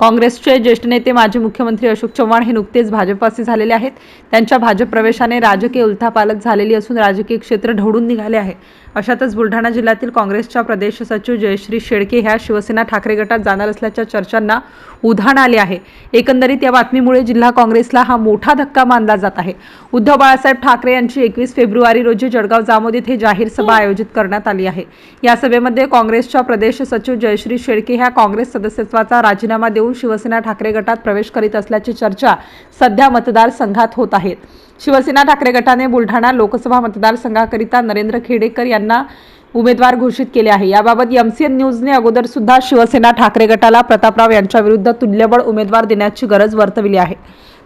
काँग्रेसचे ज्येष्ठ नेते माजी मुख्यमंत्री अशोक चव्हाण हे नुकतेच भाजपाचे झालेले आहेत. त्यांच्या भाजप प्रवेशाने राजकीय उलथापालथ झालेली असून राजकीय क्षेत्र ढवळून निघाले आहे. अशातच बुलढाणा जिल्ह्यातील काँग्रेसच्या प्रदेश सचिव जयश्री शेळके ह्या शिवसेना ठाकरे गटात जाणार असल्याच्या चर्चांना उधाण आले आहे. एकंदरीत या बातमीमुळे जिल्हा काँग्रेसला हा मोठा धक्का मानला जात आहे. उद्धव बाळासाहेब ठाकरे यांची एकवीस फेब्रुवारी रोजी जळगाव जामोद येथे जाहीर सभा आयोजित करण्यात आली आहे. या सभेमध्ये काँग्रेसच्या प्रदेश सचिव जयश्री शेळके ह्या काँग्रेस सदस्यत्वाचा राजीनामा देऊ देऊन शिवसेना ठाकरे गटात प्रवेश करीत असल्याची चर्चा सध्या मतदारसंघात होत आहेत शिवसेना ठाकरे गटाने बुलढाणा लोकसभा मतदारसंघाकरिता नरेंद्र खेडेकर यांना उमेदवार घोषित केले आहे. याबाबत एमसीएन न्यूजने अगोदर सुद्धा शिवसेना ठाकरे गटाला प्रतापराव यांच्याविरुद्ध तुल्यबळ उमेदवार देण्याची गरज वर्तविली आहे.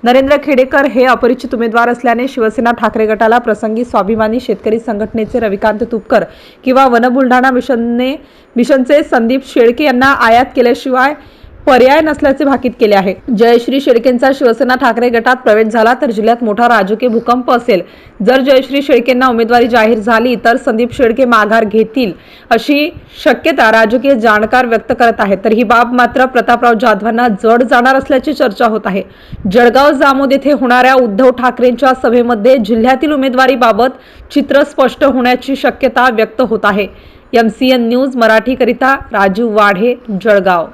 नरेंद्र खेडेकर हे अपरिचित उमेदवार असल्याने शिवसेना ठाकरे गटाला प्रसंगी स्वाभिमानी शेतकरी संघटनेचे रविकांत तुपकर किंवा वन बुलढाणा मिशनने मिशनचे संदीप शेळके यांना आयात केल्याशिवाय पर्याय नसल्याचे भाकीत केले आहे. जयश्री शेळकेंचा शिवसेना ठाकरे गटात प्रवेश झाला तर जिल्ह्यात मोठा राजकीय भूकंप असेल. जर जयश्री शेळकेंना उमेदवारी जाहीर झाली तर संदीप शेळके माघार घेतील अशी शक्यता राजकीय जाणकार व्यक्त करत आहेत. तर ही बाब मात्र प्रतापराव जाधवांना जड जाणार असल्याची चर्चा होत आहे. जळगाव जामोद येथे होणाऱ्या उद्धव ठाकरेंच्या सभेमध्ये जिल्ह्यातील उमेदवारीबाबत चित्र स्पष्ट होण्याची शक्यता व्यक्त होत आहे. एम सी एन न्यूज मराठीकरिता राजू वाढे जळगाव.